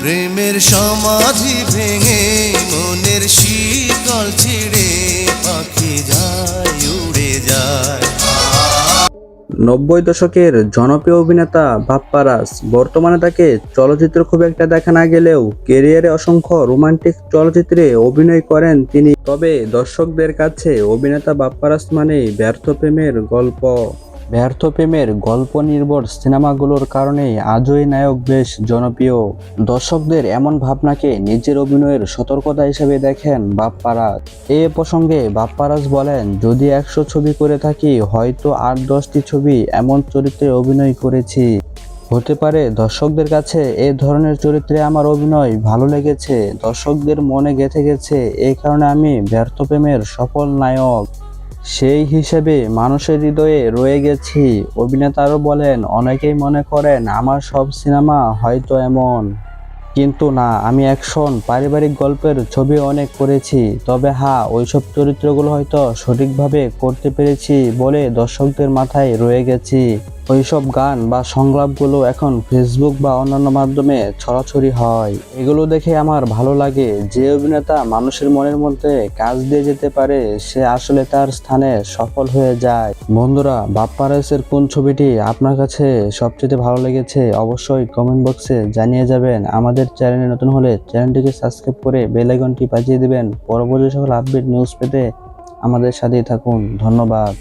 প্রেমের সমাধি ভেঙে মনের শীতল ছিড়ে পাখি যায়, উড়ে যায়। নব্বই দশকের জনপ্রিয় অভিনেতা বাপ্পারাজ বর্তমানে তাকে চলচ্চিত্র খুব একটা দেখা না গেলেও কেরিয়ারে অসংখ্য রোমান্টিক চলচ্চিত্রে অভিনয় করেন তিনি। তবে দর্শকদের কাছে অভিনেতা বাপ্পারাজ মানেই ব্যর্থ প্রেমের গল্প। ব্যর্থ প্রেমের গল্প নির্ভর সিনেমাগুলোর কারণে আজই নায়ক বেশ জনপ্রিয়। দর্শকদের এমন ভাবনাকে নিজের অভিনয়ের সতর্কতা হিসেবে দেখেন বাপ্পারাজ। এ প্রসঙ্গে বাপ্পারাজ বলেন, যদি একশো ছবি করে থাকি, হয়তো আট দশটি ছবি এমন চরিত্রে অভিনয় করেছি। হতে পারে দর্শকদের কাছে এ ধরনের চরিত্রে আমার অভিনয় ভালো লেগেছে, দর্শকদের মনে গেঁথে গেছে এই কারণে আমি ব্যর্থ প্রেমের সফল নায়ক। সেই হিসেবে মানুষের হৃদয়ে রয়ে গেছি। অভিনেতারও বলেন, অনেকেই মনে করেন আমার সব সিনেমা হয়তো এমন। কিন্তু না, আমি অ্যাকশন, পারিবারিক গল্পের ছবি অনেক করেছি। তবে হ্যাঁ ওইসব চরিত্রগুলো হয়তো সঠিকভাবে করতে পেরেছি বলে দর্শকদের মাথায় রয়ে গেছি। ওইসব গান বা সংলাপগুলো এখন ফেসবুক বা অন্যান্য মাধ্যমে ছড়াছড়ি হয়। এগুলো দেখে আমার ভালো লাগে যে অভিনেতা মানুষের মনের মধ্যে কাজ দিয়ে যেতে পারে, সে আসলে তার স্থানে সফল হয়ে যায়। বন্ধুরা বাপ্পারাসের কোন ছবিটি আপনার কাছে সবচেয়ে ভালো লেগেছে অবশ্যই কমেন্ট বক্সে জানিয়ে যাবেন। আমাদের চ্যানেলে নতুন হলে চ্যানেলটিকে সাবস্ক্রাইব করে বেল আইকনটি বাজিয়ে দিবেন। পরবর্তী সকল আপডেট নিউজ পেতে আমাদের সাথেই থাকুন। ধন্যবাদ।